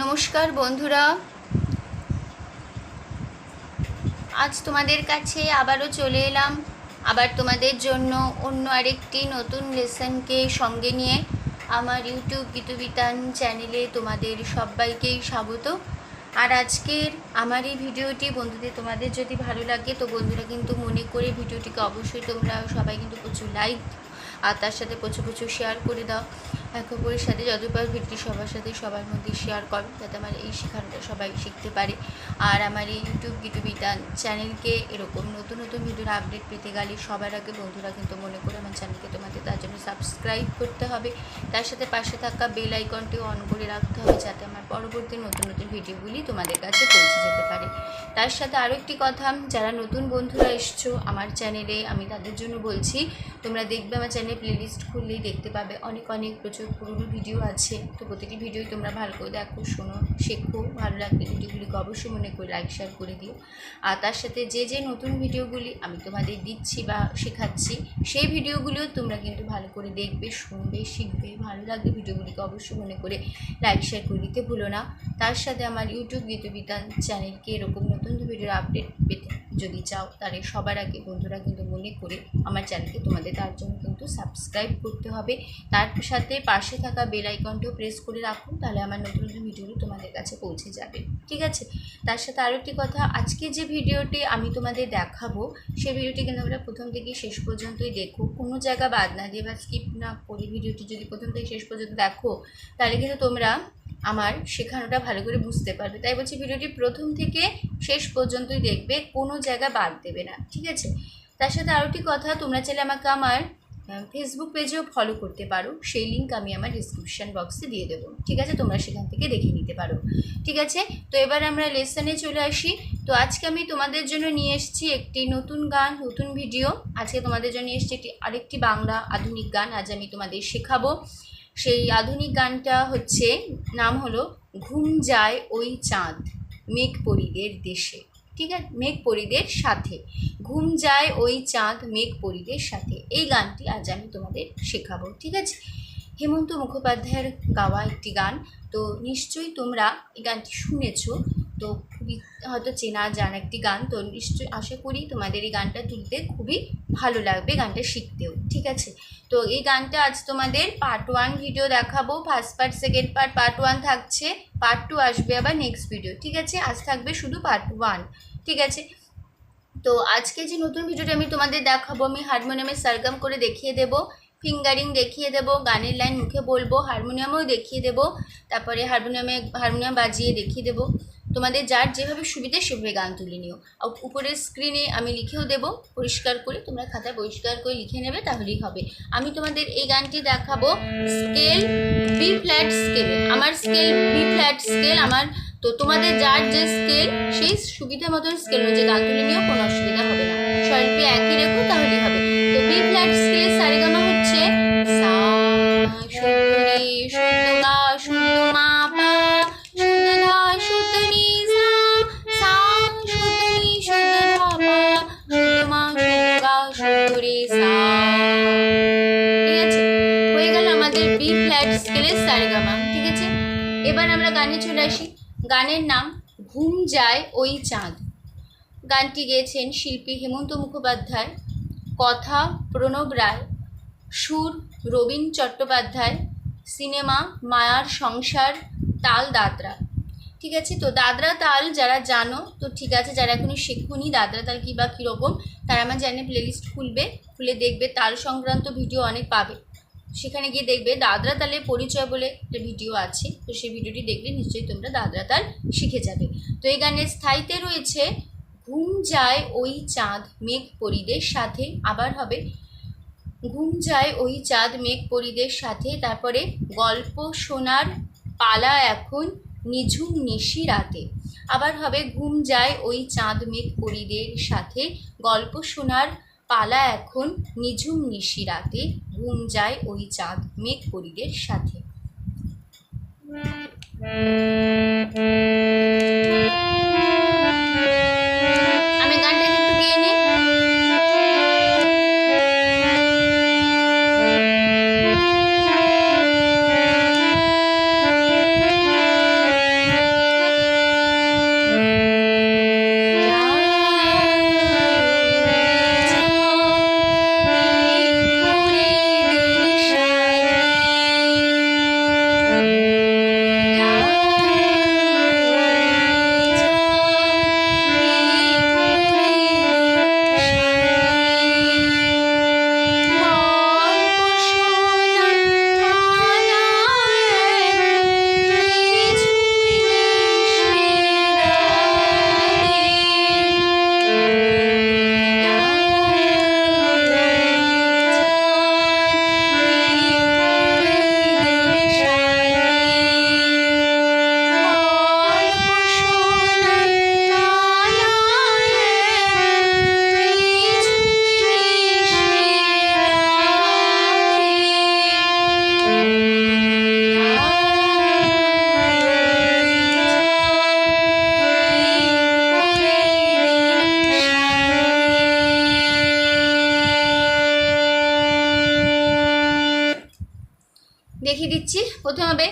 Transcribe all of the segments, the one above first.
নমস্কার বন্ধুরা। আজ তোমাদের কাছে আবারও চলে এলাম। আবার তোমাদের জন্য অন্য আরেকটি নতুন লেসনকে সঙ্গে নিয়ে আমার ইউটিউব গীতবিতান চ্যানেলে তোমাদের সবাইকেই স্বাগত। আর আজকের আমার এই ভিডিওটি বন্ধুদের, তোমাদের যদি ভালো লাগে, তো বন্ধুরা কিন্তু মনে করে ভিডিওটিকে অবশ্যই তোমরা সবাই কিন্তু প্রচুর লাইক আর তার সাথে প্রচুর প্রচুর শেয়ার করে দাও। একে অপরের সাথে যত পার ভিডিওটি সবার সাথে সবার মধ্যে শেয়ার করো, যাতে আমার এই শেখানোটা সবাই শিখতে পারে। আর আমার এই ইউটিউব গীতবিতান চ্যানেলকে এরকম নতুন নতুন ভিডিওর আপডেট পেতে গেলে সবার আগে বন্ধুরা কিন্তু মনে করে আমার চ্যানেলকে তোমাদের তার জন্য সাবস্ক্রাইব করতে হবে। তার সাথে পাশে থাকা বেল আইকনটি অন করে রাখতে হবে, যাতে আমার পরবর্তী নতুন নতুন ভিডিওগুলি তোমাদের কাছে পৌঁছে যেতে পারে। তার সাথে আরও একটি কথা, যারা নতুন বন্ধুরা এসছো আমার চ্যানেলে আমি তাদের জন্য বলছি, তোমরা দেখবে আমার চ্যানেল প্লেলিস্ট খুললেই দেখতে পাবে। অনেক অনেক প্রচুর পুরনো ভিডিও আছে। তো প্রতিটি ভিডিওই তোমরা ভালো করে দেখো, শোনো, শেখো। ভালো লাগলে ভিডিওগুলিকে অবশ্যই মনে করে লাইক শেয়ার করে দিও। আর তার সাথে যে যে নতুন ভিডিওগুলি আমি তোমাদের দিচ্ছি বা শেখাচ্ছি, সেই ভিডিওগুলিও তোমরা কিন্তু ভালো করে দেখবে, শুনবে, শিখবে। ভালো লাগলে ভিডিওগুলিকে অবশ্যই মনে করে লাইক শেয়ার করে দিতে ভুলো না। তার সাথে আমার ইউটিউব গীতবিতান চ্যানেলকে এরকম নতুন ভিডিওর আপডেট পেতে যদি চাও, তাহলে সবার আগে বন্ধুরা কিন্তু মনে করে আমার চ্যানেলকে তোমাদের তার জন্য কিন্তু সাবস্ক্রাইব করতে হবে। তার সাথে পাশে থাকা বেল আইকনটিও প্রেস করে রাখুন, তাহলে আমার নতুন নতুন ভিডিওগুলো তোমাদের কাছে পৌঁছে যাবে। ঠিক আছে? তার সাথে আরও একটি কথা, আজকে যে ভিডিওটি আমি তোমাদের দেখাবো সেই ভিডিওটি কিন্তু আমরা প্রথম থেকে শেষ পর্যন্তই দেখো। কোনো জায়গা বাদ না দিয়ে বা স্কিপ না করে ভিডিওটি যদি প্রথম থেকে শেষ পর্যন্ত দেখো, তাহলে কিন্তু তোমরা আমার শেখানোটা ভালো করে বুঝতে পারবে। তাই বলছি ভিডিওটি প্রথম থেকে শেষ পর্যন্তই দেখবে, কোনো জায়গা বাদ দেবে না। ঠিক আছে? তার সাথে আরও একটি কথা, তোমরা চাইলে আমাকে আমার ফেসবুক পেজেও ফলো করতে পারো। সেই লিঙ্ক আমি আমার ডিসক্রিপশান বক্সে দিয়ে দেবো। ঠিক আছে? তোমরা সেখান থেকে দেখে নিতে পারো। ঠিক আছে? তো এবার আমরা লেসনে চলে আসি। তো আজকে আমি তোমাদের জন্য নিয়ে এসেছি একটি নতুন গান, নতুন ভিডিও আজকে তোমাদের জন্য নিয়ে এসেছি একটি, আরেকটি বাংলা আধুনিক গান। আজ আমি তোমাদের শেখাবো। সেই আধুনিক গানটা হচ্ছে, নাম হলো, ঘুম যায় ওই চাঁদ, মেঘ পরিদের দেশে। ঠিক আছে? মেঘ পরিদের সাথে। ঘুম যায় ওই চাঁদ মেঘ পরিদের সাথে। এই গানটি আজ আমি তোমাদের শেখাবো, ঠিক আছে? হেমন্ত মুখোপাধ্যায়ের গাওয়া একটি গান, তো নিশ্চয়ই তোমরা এই গানটি শুনেছো। তো খুবই হয়তো চেনা জানা একটি গান। তো নিশ্চয়ই আশা করি তোমাদের এই গানটা তুলতে খুবই ভালো লাগবে গানটা শিখতেও। ঠিক আছে? তো এই গানটা আজ তোমাদের পার্ট ওয়ান ভিডিও দেখাবো। First part second part part one থাকছে। পার্ট টু আসবে আবার নেক্সট ভিডিও ঠিক আছে? আজ থাকবে শুধু পার্ট ওয়ান ঠিক আছে? তো আজকে যে নতুন ভিডিওটা আমি তোমাদের দেখাবো, আমি হারমোনিয়ামে সারগাম করে দেখিয়ে দেবো ফিঙ্গারিং দেখিয়ে দেবো, গানের লাইন মুখে বলব হারমোনিয়ামেও দেখিয়ে দেবো, তারপরে হারমোনিয়ামে হারমোনিয়াম বাজিয়ে দেখিয়ে দেবো। তোমাদের যার যেভাবে সুবিধে সেভাবে গান তুলে নিও। উপরের স্ক্রিনে আমি লিখেও দেবো, পরিষ্কার করে তোমরা খাতায় পরিষ্কার করে লিখে নেবে, তাহলেই হবে। আমি তোমাদের এই গানটি দেখাবো স্কেল বি ফ্ল্যাট স্কেল আমার স্কেল বি ফ্ল্যাট স্কেল আমার তো তোমাদের যার যে স্কেল সেই সুবিধা মতন স্কেল অনুযায়ী গান তুলে নিয়েও কোনো অসুবিধা হবে না। স্বল্পে একই রেখো, তাহলেই হবে। তো বি ফ্ল্যাট স্কেলের সারেগামা হচ্ছে সা সারেগামা, ঠিক আছে? এবার আমরা গানে চলে আসি। গানের নাম ঘুম যায় ওই চাঁদ। গানটি গেয়েছেন শিল্পী হেমন্ত মুখোপাধ্যায়, কথা প্রণব রায়, সুর রবীন চট্টোপাধ্যায়, সিনেমা মায়ার সংসার তাল দাদরা। ঠিক আছে? তো দাদরা তাল যারা জানো, তো ঠিক আছে, যারা এখনও শেখুনি, দাদরা তাল কী বা কীরকম, তারা আমার চ্যানেল প্লেলিস্ট খুলবে, খুলে দেখবে, তাল সংক্রান্ত ভিডিও অনেক পাবে। সেখানে গিয়ে দেখবে দাদরা তালের পরিচয় বলে একটা ভিডিও আছে। তো সেই ভিডিওটি দেখলে নিশ্চয়ই তোমরা দাদরা তাল শিখে যাবে। তো এই গানের স্থায়ীতে রয়েছে, ঘুম যায় ওই চাঁদ মেঘ পরিদের সাথে। আবার হবে, ঘুম যায় ওই চাঁদ মেঘ পরিদের সাথে। তারপরে, গল্প শোনার পালা এখন নিঝুম নিশি রাতে। আবার হবে, ঘুম যায় ওই চাঁদ মেঘ পরিদের সাথে। গল্প শোনার পালা এখন নিঝুম নিশি রাতে ঘুম যায় ওই চাঁদ মেঘ পরিদের সাথে। হতে হবে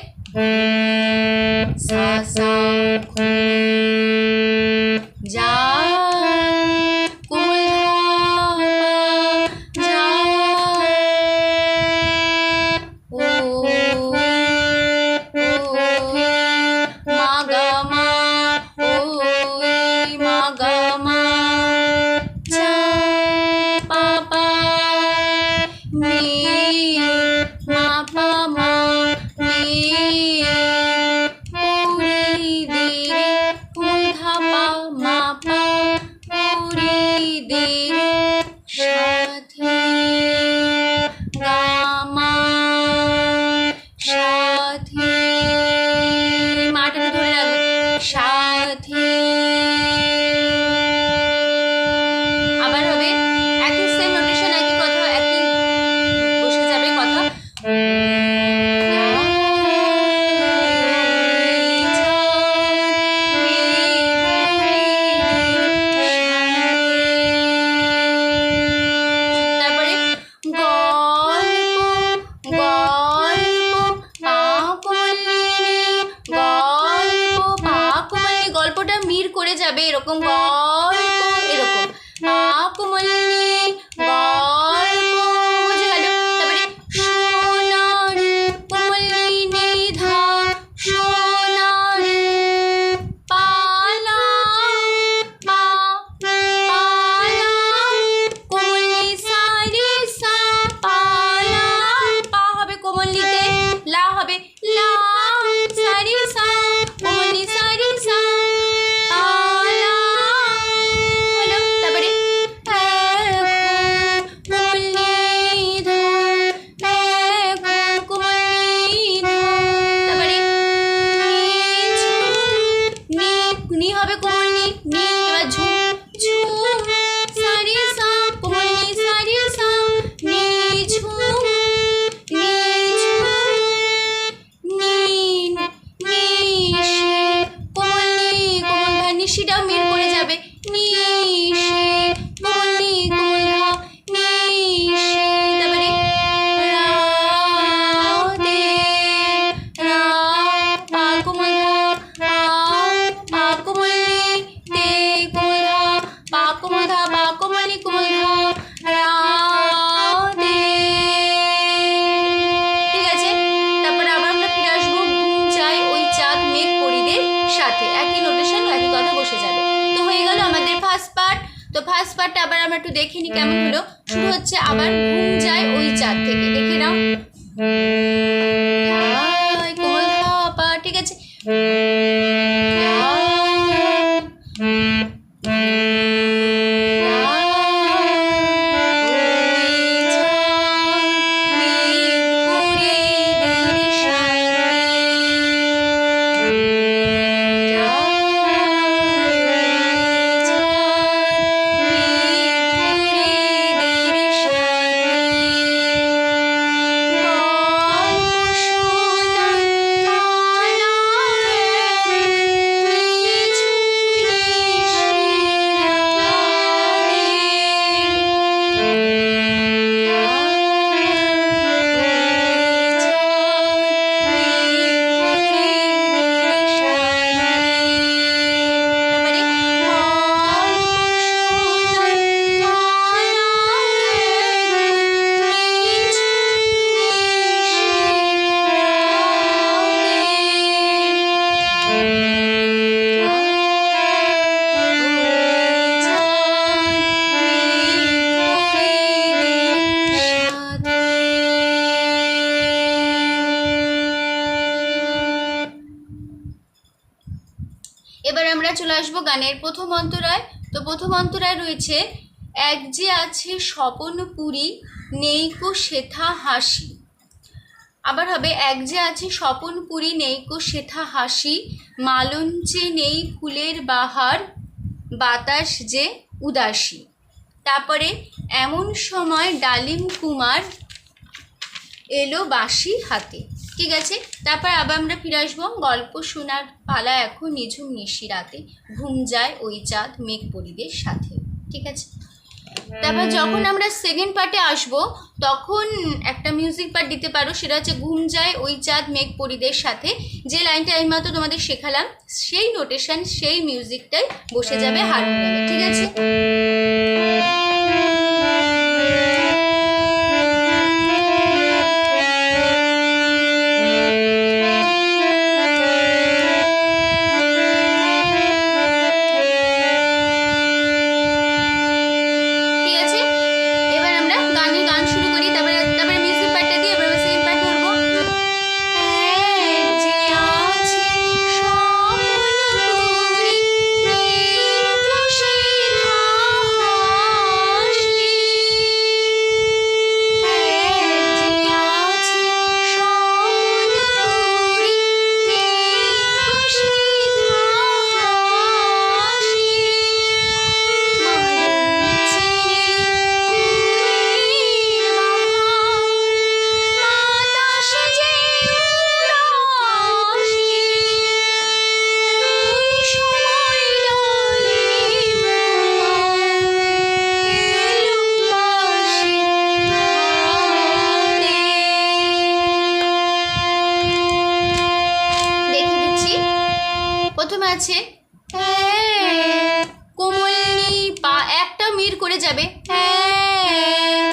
ফার্স্ট পার্টটা আবার আমরা একটু দেখিনি কেমন হলো। শুরু হচ্ছে আবার ঘুম যায় ওই চার থেকে। দেখে নাও। গানের প্রথম অন্তরায়, তো প্রথম অন্তরায় রয়েছে, এক যে আছে স্বপনপুরী নেইকো শেথা হাসি। আবার হবে, এক যে আছে স্বপনপুরী নেইকো শেথা হাসি। মালঞ্চে নেই ফুলের বাহার, বাতাস যে উদাসী। তারপরে, এমন সময় ডালিম কুমার এলো বাঁশি হাতে। ঠিক আছে তারপর আবার আমরা ফিরে আসব। গল্প শোনার পালা এখন নিঝুম নিশি রাতে। ঘুম যায় ওই চাঁদ মেঘ পরিদের সাথে। ঠিক আছে? তারপর যখন আমরা সেকেন্ড পার্টে আসব, তখন একটা মিউজিক পার্ট দিতে পারো। সেটা হচ্ছে, ঘুম যায় ওই চাঁদ মেঘ পরিদের সাথে। যে লাইনটা এই মাত্র তোমাদের শেখালাম, সেই নোটেশন সেই মিউজিকটাই বসে যাবে হারমোনিয়ামে। ঠিক আছে? প্রথমে আছে হ্যাঁ। কোমল পা একটা মির করে যাবে হ্যাঁ।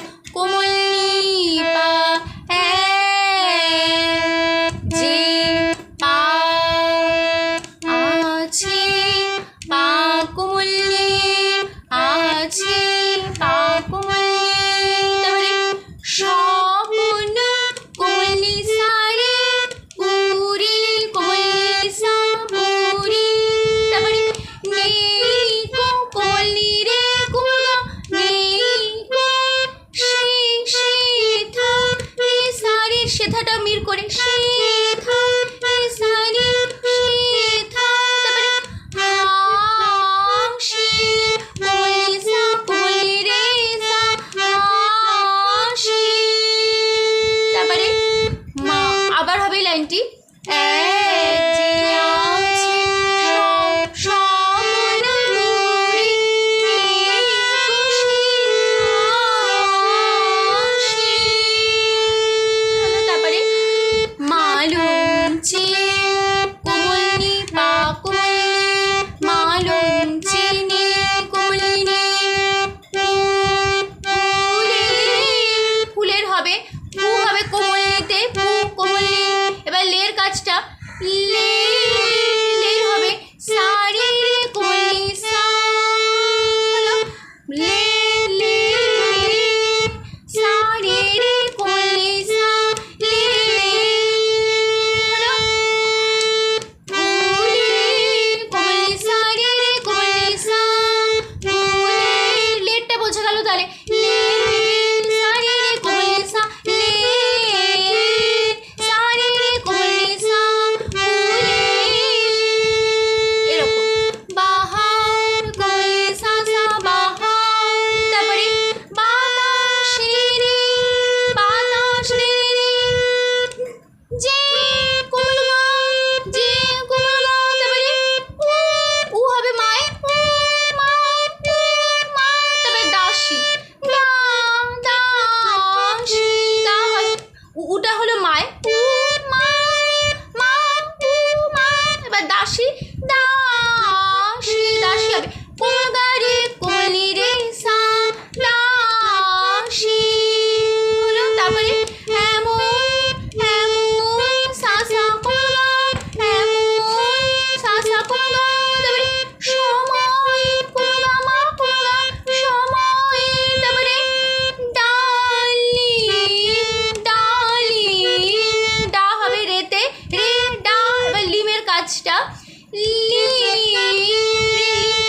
কাজটা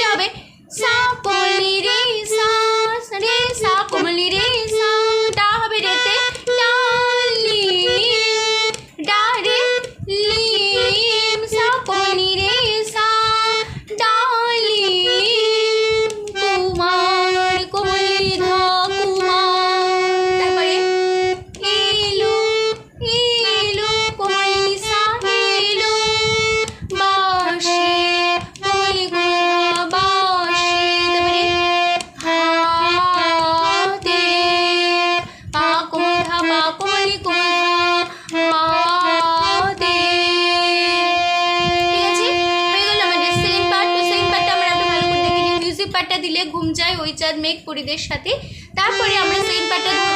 হবে সা পলি রে সা রে সা কমলি রে মেঘ সাথে। তারপরে আমরা সেন্ট পার্টটা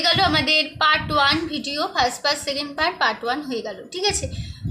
হয়ে গেল আমাদের part one video first part second part part one হয়ে গেল, ঠিক আছে?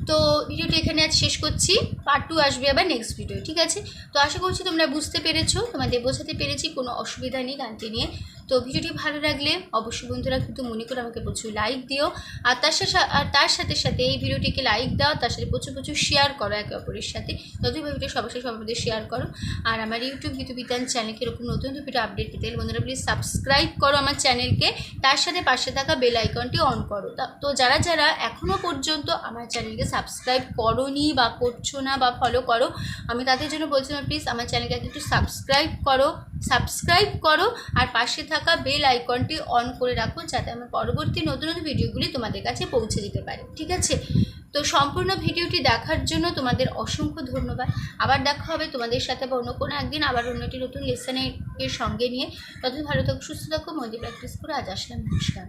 তো ভিডিওটি এখানে আজ শেষ করছি পার্ট টু আসবে আবার নেক্সট ভিডিও ঠিক আছে? তো আশা করছি তোমরা বুঝতে পেরেছ, তোমাদের বোঝাতে পেরেছি, কোনো অসুবিধা নেই গানটি নিয়ে। তো ভিডিওটি ভালো লাগলে অবশ্যই বন্ধুরা কিন্তু মনে করে আমাকে প্রচুর লাইক দিও। আর তার সাথে আর তার সাথে সাথে এই ভিডিওটিকে লাইক দাও, তার সাথে প্রচুর প্রচুর শেয়ার করো একে অপরের সাথে। যতই ভিডিও সবার সাথে সবার শেয়ার করো। আর আমার ইউটিউব গীতবিতান চ্যানেলকে এরকম নতুন নতুন ভিডিও আপডেট পেতে বন্ধুরা প্লিজ সাবস্ক্রাইব করো আমার চ্যানেলকে তার সাথে পাশে থাকা বেল আইকনটি অন করো। তা- তো যারা যারা এখনও পর্যন্ত আমার চ্যানেলকে সাবস্ক্রাইব করোনি বা করছ না বা ফলো করো, আমি তাদের জন্য বলছিলাম প্লিজ আমার চ্যানেলকে একটু সাবস্ক্রাইব করো। সাবস্ক্রাইব করো আর পাশে থাকা বেল আইকনটি অন করে রাখো যাতে আমার পরবর্তী নতুন নতুন ভিডিওগুলি তোমাদের কাছে পৌঁছে দিতে পারে, ঠিক আছে? তো সম্পূর্ণ ভিডিওটি দেখার জন্য তোমাদের অসংখ্য ধন্যবাদ। আবার দেখা হবে তোমাদের সাথে বা অন্য কোনো একদিন আবার অন্য একটি নতুন লেসনের সঙ্গে নিয়ে। ততদিন ভালো থাকো, সুস্থ থাকো মন্দির প্র্যাকটিস করে আজ আসলাম। নমস্কার।